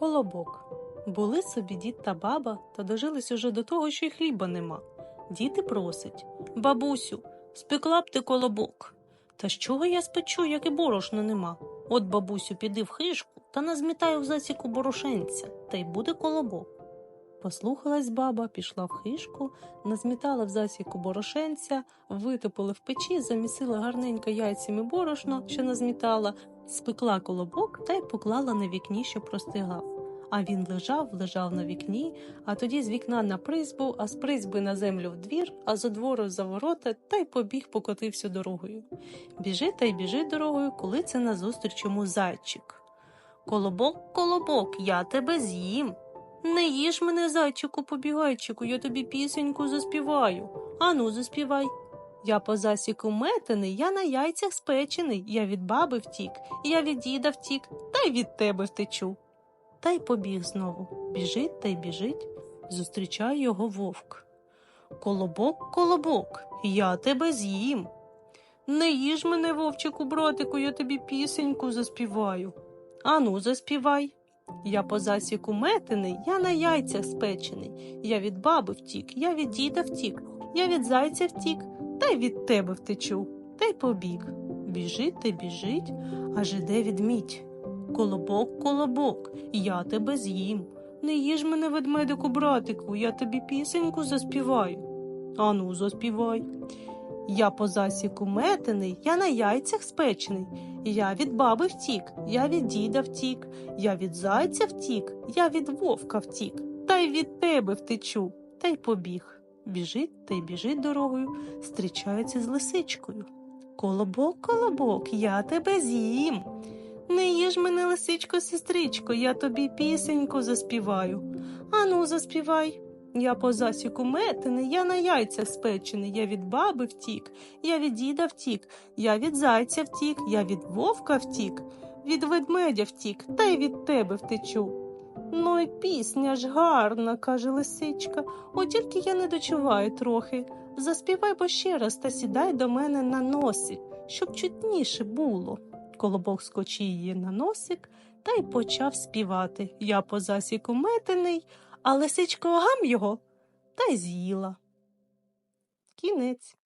Колобок. Були собі дід та баба, та дожились уже до того, що й хліба нема. Діти просить Бабусю, спекла б ти колобок. Та з чого я спечу, як і борошна нема? От, бабусю, піди в хишку та назмітаю в засіку борошенця, та й буде колобок. Послухалась баба, пішла в хишку, назмітала в засіку борошенця, витопила в печі, замісила гарненько яйцями борошно, що назмітала, спекла колобок та й поклала на вікні, щоб простигав. А він лежав, лежав на вікні, а тоді з вікна на призьбу, а з призьби на землю в двір, а з двору за ворота та й побіг покотився дорогою. Біжить та й біжить дорогою, коли це назустріч йому зайчик. Колобок, колобок, я тебе з'їм. Не їж мене, зайчику, побігайчику, я тобі пісеньку заспіваю. Ану, заспівай. Я по засіку метений, я на яйцях спечений, я від баби втік, я від діда втік, та й від тебе втечу. Та й побіг знову. Біжить та й біжить, зустрічає його вовк. Колобок, колобок, я тебе з'їм. Не їж мене, вовчику, братику, я тобі пісеньку заспіваю. Ану, заспівай. Я по засіку метений, я на яйцях спечений. Я від баби втік, я від діда втік, я від зайця втік, та й від тебе втечу, та й побіг. Біжить та біжить, аж іде відмідь. Колобок, колобок, я тебе з'їм. Не їж мене, ведмедику, братику, я тобі пісеньку заспіваю. Ану, заспівай. Я по засіку метений, я на яйцях спечений. Я від баби втік, я від діда втік, я від зайця втік, я від вовка втік, та й від тебе втечу, та й побіг. Біжить та й біжить дорогою, зустрічається з лисичкою. Колобок, колобок, я тебе з'їм. Не їж мене, лисичко, сестричко, я тобі пісеньку заспіваю. Ану, заспівай. Я по засіку метений, я на яйцях спечений, я від баби втік, я від діда втік, я від зайця втік, я від вовка втік, від ведмедя втік, та й від тебе втечу. Ну й пісня ж гарна, каже лисичка, от тільки я не дочуваю трохи. Заспівай бо ще раз та сідай до мене на носик, щоб чутніше було. Колобок скочив її на носик та й почав співати. Я по засіку метений, а лисичка гам його та й з'їла. Кінець.